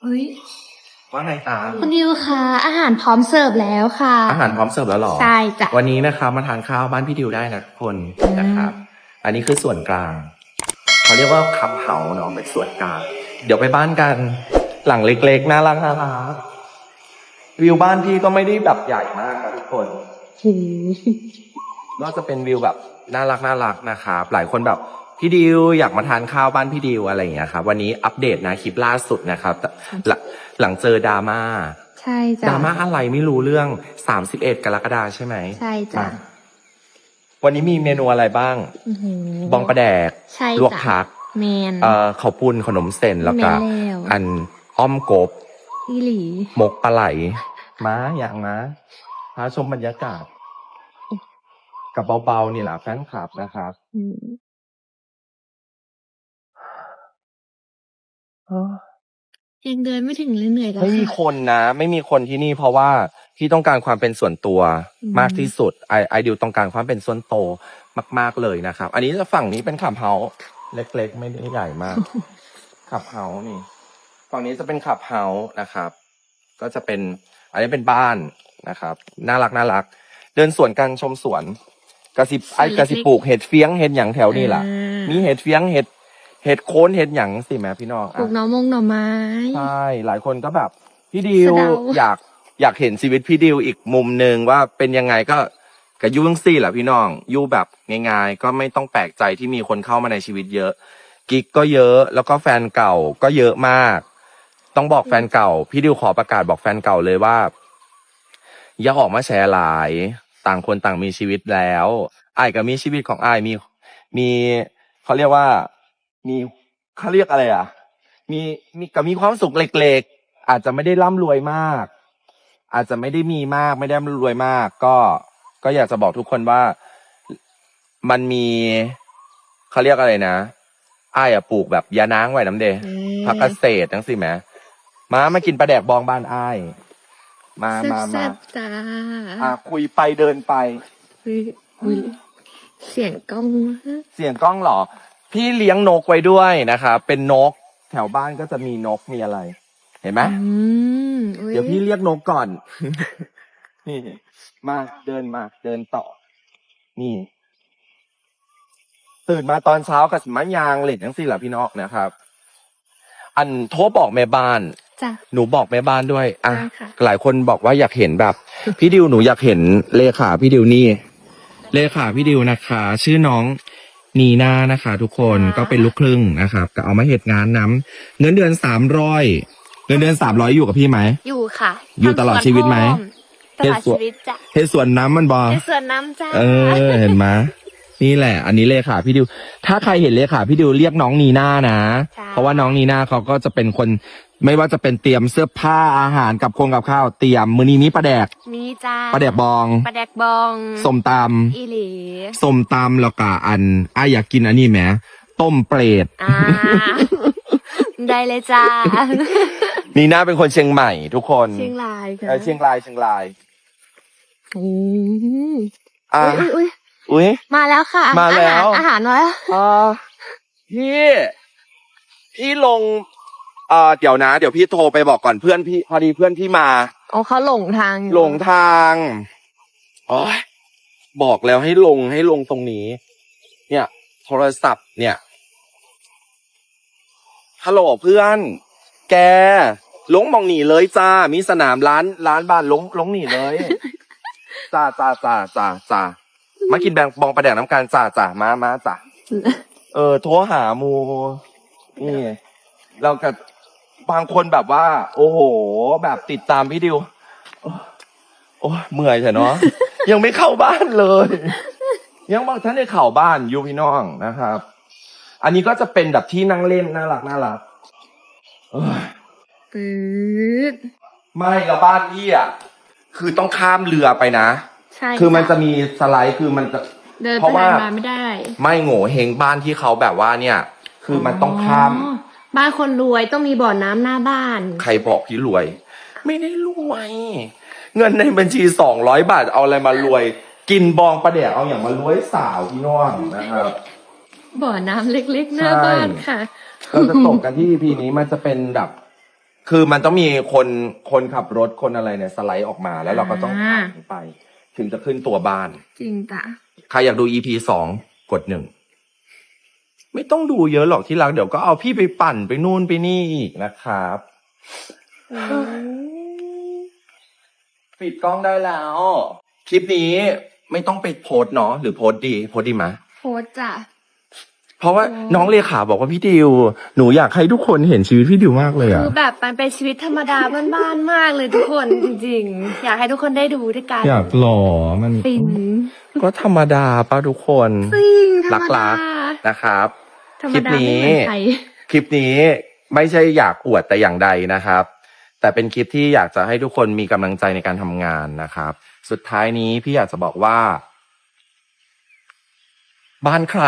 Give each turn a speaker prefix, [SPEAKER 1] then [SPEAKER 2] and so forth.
[SPEAKER 1] เฮ้ย
[SPEAKER 2] ว่าไงตา
[SPEAKER 1] คุณดิวคะอาหารพร้อมเสิร์ฟแล้วค่ะ
[SPEAKER 2] อาหารพร้อมเสิร์ฟแล้วเหรอ
[SPEAKER 1] ใช่จ้ะ
[SPEAKER 2] วันนี้นะครับมาทานข้าวบ้านพี่ดิวได้นะทุกคนนะครับ อันนี้คือส่วนกลางเขาเรียกว่าคับเฮาเนาะเป็นส่วนกลาง เดี๋ยวไปบ้านกันหลังเล็กๆน่ารักน่ารักวิวบ้านพี่ก็ไม่ได้แบบใหญ่มากนะทุกคนก็จะเป็นวิวแบบน่ารักน่ารักนะครับหลายคนแบบ พี่ดิวอยากมาทานข้าวบ้านพี่ดิวอะไรอย่างเงี้ยครับวันนี้อัปเดตนะคลิปล่าสุดนะครับหลังหลังเจอดราม่า
[SPEAKER 1] ใช่
[SPEAKER 2] ด
[SPEAKER 1] จ้ะ
[SPEAKER 2] ราม่าอะไรไม่รู้เรื่อง31กรกฎาใช่ไหม
[SPEAKER 1] ใช่จ้ะ
[SPEAKER 2] อะวันนี้มีเมนูอะไรบ้าง
[SPEAKER 1] อื้อหื
[SPEAKER 2] บองประแดก
[SPEAKER 1] ใช่
[SPEAKER 2] ลวก
[SPEAKER 1] จ้ะ
[SPEAKER 2] ผัก
[SPEAKER 1] แมน
[SPEAKER 2] เอ่อข้าวปุ้นขนมเส้นแล้วก็
[SPEAKER 1] แม่แล้ว
[SPEAKER 2] อันอ้อมกบ
[SPEAKER 1] อีหลี
[SPEAKER 2] หมกปลาไหล ม้าอย่างม้าพาชมบรรยากาศ กับเบาๆนี่แหละแฟนคลับนะครับ
[SPEAKER 1] อืม ยังเดินไม่ถึงเลยเหนื่อยแล้ว
[SPEAKER 2] ไม่มี
[SPEAKER 1] ค่ะ
[SPEAKER 2] คนนะ ไม่มีคนที่นี่เพราะว่าพี่ต้องการความเป็นส่วนตัว
[SPEAKER 1] อืม
[SPEAKER 2] มากที่สุดไอไอดิวต้องการความเป็นส่วนโตวมาก ๆเลยนะครับ อันนี้จะฝั่งนี้เป็นขับเฮาส์เล็กๆ ไม่ได้ใหญ่มากขับเฮาส์นี่ ฝั่งนี้จะเป็นขับเฮาส์นะครับ ก็จะเป็น อันนี้เป็นบ้านนะครับ น่ารักน่ารัก เดินสวนกันชมสวนกระสิบไอ้กระสิปลูกเห็ดเฟี้ยงเห็ดหยังแถวนี่แหละ
[SPEAKER 1] อ่า
[SPEAKER 2] มีเห็ดเฟี้ยงเห็ด เห็ดโคนเห็ดหยังสิแม่พี่น้อง
[SPEAKER 1] ปลู
[SPEAKER 2] อะ
[SPEAKER 1] กหน่อมงหน่อไม้
[SPEAKER 2] ใช่หลายคนก็แบบ พี่ดิว
[SPEAKER 1] สะเดา
[SPEAKER 2] อยากอยากเห็นชีวิตพี่ดิวอีกมุมหนึ่งว่าเป็นยังไงก็กับยุ่งซี่แหละพี่น้องยู่แบบง่ายๆก็ไม่ต้องแปลกใจที่มีคนเข้ามาในชีวิตเยอะ กิ๊กก็เยอะแล้วก็แฟนเก่าก็เยอะมาก ต้องบอกแฟนเก่า พี่ดิวขอประกาศบอกแฟนเก่าเลยว่า อย่าออกมาแชร์หลาย ต่างคนต่างมีชีวิตแล้วไอ้ายก็มีชีวิตของไอ้ายมีมีเขาเรียกว่า มีเขาเรียกอะไรอะ มีมีก็มีความสุขเล็กๆ อาจจะไม่ได้ร่ำรวยมาก อาจจะไม่ได้มีมาก ไม่ได้ร่ำรวยมาก ก็ก็อยากจะบอกทุกคนว่ามันมีเขาเรียกอะไรนะอ้ายอะปลูกแบบยานางไว้น้ำเด
[SPEAKER 1] อืม
[SPEAKER 2] ผักเกษตรทั้งสิแหมมามากินปลาแดกบองบ้านอ้ายมามา
[SPEAKER 1] แซ่
[SPEAKER 2] มา
[SPEAKER 1] บๆจ้า
[SPEAKER 2] อะคุยไปเดินไป
[SPEAKER 1] อุ๊ยอุ๊ยเสียงกล้อง
[SPEAKER 2] เสียงกล้องเหรอ พี่เลี้ยงนกไว้ด้วยนะครับเป็นนกแถวบ้านก็จะมีนกมีอะไร เห็นไหม
[SPEAKER 1] อืมอุ๊
[SPEAKER 2] เดี๋ยวพี่เรียกนกก่อน นี่ มาเดินมาเดินต่อ นี่ ตื่นมาตอนเช้ากับสมัยยางเหล็ดทั้งสี่หละพี่น้องนะครับ อันโทรบอกแม่บ้าน
[SPEAKER 1] จ้ะ
[SPEAKER 2] หนูบอกแม่บ้านด้วย อะ
[SPEAKER 1] ได้ค่ะ
[SPEAKER 2] หลายคนบอกว่าอยากเห็นแบบ พี่ดิวหนูอยากเห็นเลขาพี่ดิวนี่ เลขาพี่ดิวนะคะ ชื่อน้อง นีนานะคะ ทุกคนก็เป็นลูกครึ่งนะครับก็เอามาเหตุงานน้ำเงินเดือนสามร้อยเงินเดือนสามร้อยอยู่กับพี่ไหม
[SPEAKER 1] อยู่ค่ะ
[SPEAKER 2] อยู่ตลอดชีวิตไหม
[SPEAKER 1] ตลอดชีวิตจ้ะ
[SPEAKER 2] เฮ็ดสวนน้ำมันบอ
[SPEAKER 1] ในส่วนน้ำจ้า
[SPEAKER 2] เออเห็นไหมนี่แหละ อันนี้เลขาพี่ดิว ถ้าใครเห็นเลขาพี่ดิวเรียกน้องนีน่านะ เพราะว่าน้องนีน่าเขาก็จะเป็นคน ไม่ว่าจะเป็นเตรียมเสื้อผ้าอาหารกับคงกับข้าวเตรียมมือนี้มีปลาแดก
[SPEAKER 1] มีจ้า
[SPEAKER 2] ปลาแดกบอง
[SPEAKER 1] ปลาแดกบอง
[SPEAKER 2] ส้มต
[SPEAKER 1] อีหลีำ
[SPEAKER 2] ส้มตำแล้วก็อันอ้ายอยากกินอันนี้แหมต้มเปรต
[SPEAKER 1] อ่าได้เลยจ้า
[SPEAKER 2] นีน่าเป็นคนเชียงใหม่ทุกคน
[SPEAKER 1] เชียงรายค่ะ
[SPEAKER 2] เออเชียงรายเชียงราย
[SPEAKER 1] อืม
[SPEAKER 2] อะ
[SPEAKER 1] อุ๊ยอุ๊ย
[SPEAKER 2] อุ้ย
[SPEAKER 1] มาแล้วค่ะ
[SPEAKER 2] มาแล้ว
[SPEAKER 1] อาหารอาหารมาแล้ว
[SPEAKER 2] อ่าพี่พี่ลง เอ่อเดี๋ยวนะ เดี๋ยวพี่โทรไปบอกก่อนเพื่อนพี่พอดีเพื่อนพี่มา
[SPEAKER 1] อ๋อเขาหลงทางอยู่
[SPEAKER 2] หลงทางโอ้ยบอกแล้วให้ลงให้ลงตรงนี้ เนี่ย โทรศัพท์เนี่ยฮัลโหลเพื่อน แกลงมองหนีเลยจ้า มีสนามร้านร้านบ้านลงลงหนีเลยจ้าจ้าจ้าจ้าจ้ามากินแบงบองประแดกน้ำกันจ้าจ้ามามาจ้าเออโทรหาหมูนี่เรากับ บางคนแบบว่า โอ้โห แบบติดตามพี่ดิว โอ้ยเมื่อยใช่เนาะ ยังไม่เข้าบ้านเลย ยังบางท่านได้เข้าบ้านอยู่พี่น้องนะครับ อันนี้ก็จะเป็นแบบที่นั่งเล่นน่ารักน่ารักเอ้ย
[SPEAKER 1] ปืด
[SPEAKER 2] ไม่แล้วบ้านพี่อะคือต้องข้ามเรือไปนะ
[SPEAKER 1] ใช่
[SPEAKER 2] คือมันจะมีสไลด์คือมันจะ
[SPEAKER 1] เดิน
[SPEAKER 2] เพ
[SPEAKER 1] ไป
[SPEAKER 2] ราะ
[SPEAKER 1] ไหน
[SPEAKER 2] ว่า
[SPEAKER 1] มาไม่ได้
[SPEAKER 2] ไม่โง่เฮงบ้านที่เขาแบบว่าเนี่ย คือมันต้องข้าม
[SPEAKER 1] อ๋อ บ้านคนรวยต้องมีบ่อน้ำหน้าบ้าน
[SPEAKER 2] ใครบอกพี่รวย ไม่ได้รวย เงินในบัญชีสองร้อยบาทเอาอะไรมารวย กินบองประเดี๋ยวเอาอย่างมารวยสาวพี่น้องนะครับ
[SPEAKER 1] บ่อน้ำเล็กๆ หน้า
[SPEAKER 2] ใช่
[SPEAKER 1] บ้านค่ะ
[SPEAKER 2] เราจะตกกันที่ EP นี้มันจะเป็นแบบ คือมันต้องมีคนคนขับรถคนอะไรเนี่ยสไลด์ออกมาแล้วเราก็ต้องผ่านไป ถึงจะขึ้นตัวบ้าน
[SPEAKER 1] จริงจ้ะ
[SPEAKER 2] ใครอยากดู EP สองกดหนึ่ง ไม่ต้องดูเยอะหรอกที่รักเดี๋ยวก็เอาพี่ไปปั่นไปนู่นไปนี่อีกนะครับปิดกล้องได้แล้ว คลิปนี้ไม่ต้องไปโพสต์เนาะหรือโพสต์ดี โพสต์ดีไหม
[SPEAKER 1] โพสต์จ้ะ
[SPEAKER 2] เพราะว่า
[SPEAKER 1] โอ้
[SPEAKER 2] น้องเลขาบอกว่าพี่ดิว หนูอยากให้ทุกคนเห็นชีวิตพี่ดิวมากเลย
[SPEAKER 1] คื
[SPEAKER 2] อะ
[SPEAKER 1] อแบบมันเป็นชีวิตธรรมดาบ้านๆมากเลยทุกคนจริงๆอยากให้ทุกคนได้ดูด้วยกัน
[SPEAKER 2] อยากหล่อมัน
[SPEAKER 1] ฟิน
[SPEAKER 2] ก็ธรรมดาป่ะทุกคน
[SPEAKER 1] จริงธรรม
[SPEAKER 2] รั
[SPEAKER 1] ดาก
[SPEAKER 2] นะครับ
[SPEAKER 1] ธรร
[SPEAKER 2] ค
[SPEAKER 1] ม
[SPEAKER 2] ลิป
[SPEAKER 1] ดาไม่
[SPEAKER 2] นี้
[SPEAKER 1] เหมือนใคร
[SPEAKER 2] คลิปนี้ไม่ใช่อยากอวดแต่อย่างใดนะครับ แต่เป็นคลิปที่อยากจะให้ทุกคนมีกำลังใจในการทำงานนะครับ สุดท้ายนี้พี่อยากจะบอกว่า บ้านใคร